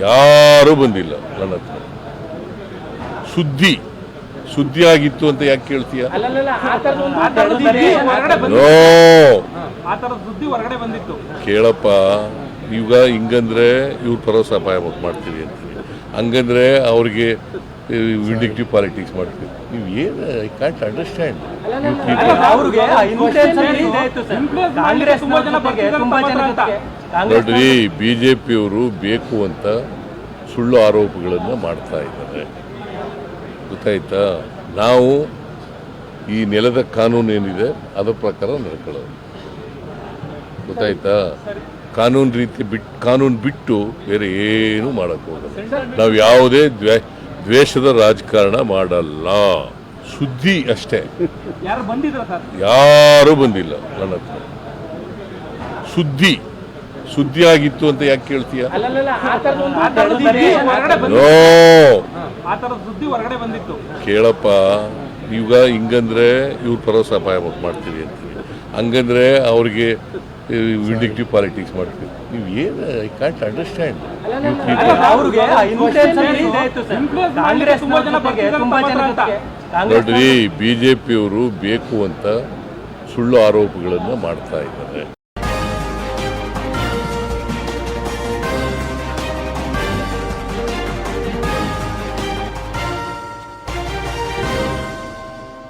ಯಾರೂ ಬಂದಿಲ್ಲ ನನ್ನ ಹತ್ರ. ಸುದ್ದಿ ಸುದ್ದಿ ಆಗಿತ್ತು ಅಂತ ಯಾಕೆ ಕೇಳ್ತೀಯ? ಕೇಳಪ್ಪ ಈಗ ಹಿಂಗಂದ್ರೆ ಇವ್ರು ಭರೋಸಾ ಅಪಾಯ ಮಾಡ್ತೀವಿ ಅಂತ ಹಂಗಂದ್ರೆ ಅವ್ರಿಗೆ ವಿಂಡಿಕ್ಟಿವ್ ಪಾಲಿಟಿಕ್ಸ್ ಮಾಡ್ತೀವಿ. ನೀವು ಏನು ಐ ಕಾಂಟ್ ಅಂಡರ್ಸ್ಟ್ಯಾಂಡ್ ನೋಡ್ರಿ ಬಿ ಜೆ ಪಿಯವರು ಬೇಕು ಅಂತ ಸುಳ್ಳು ಆರೋಪಗಳನ್ನು ಮಾಡ್ತಾ ಇದ್ದಾರೆ. ಗೊತ್ತಾಯ್ತಾ? ನಾವು ಈ ನೆಲದ ಕಾನೂನು ಏನಿದೆ ಅದರ ಪ್ರಕಾರ ನಡ್ಕೊಳ್ಳೋದು. ಗೊತ್ತಾಯ್ತಾ? ಕಾನೂನು ರೀತಿ ಬಿಟ್ಟು ಕಾನೂನು ಬಿಟ್ಟು ಬೇರೆ ಏನು ಮಾಡೋಕ್ಕೋಗಲ್ಲ ನಾವು ಯಾವುದೇ ದ್ವೇ ದ್ವೇಷದ ರಾಜಕಾರಣ ಮಾಡಲ್ಲ. ಸುದ್ದಿ ಅಷ್ಟೇ. ಯಾರು ಬಂದಿದ್ರ ಸರ್? ಯಾರೂ ಬಂದಿಲ್ಲ ನನ್ನ ಹತ್ರ. ಸುದ್ದಿ. ಸುದ್ದಿ ಆಗಿತ್ತು ಅಂತ ಯಾಕೆ ಕೇಳ್ತೀಯ? ಕೇಳಪ್ಪ ಈಗ ಹಿಂಗಂದ್ರೆ ಇವ್ರು ಪರೋಸ ಅಪಾಯ ಮಾಡ್ತೀವಿ ಅಂತ ಹಂಗಂದ್ರೆ ಅವ್ರಿಗೆ ವಿಂಡಿಕ್ಟಿವ್ ಪಾಲಿಟಿಕ್ಸ್ ಮಾಡ್ತೀವಿ. ನೀವು ಏನು ಐ ಕಾಂಟ್ ಅಂಡರ್ಸ್ಟ್ಯಾಂಡ್ ನೋಡ್ರಿ ಬಿ ಜೆ ಪಿಯವರು ಬೇಕು ಅಂತ ಸುಳ್ಳು ಆರೋಪಗಳನ್ನು ಮಾಡ್ತಾ ಇದ್ದಾರೆ.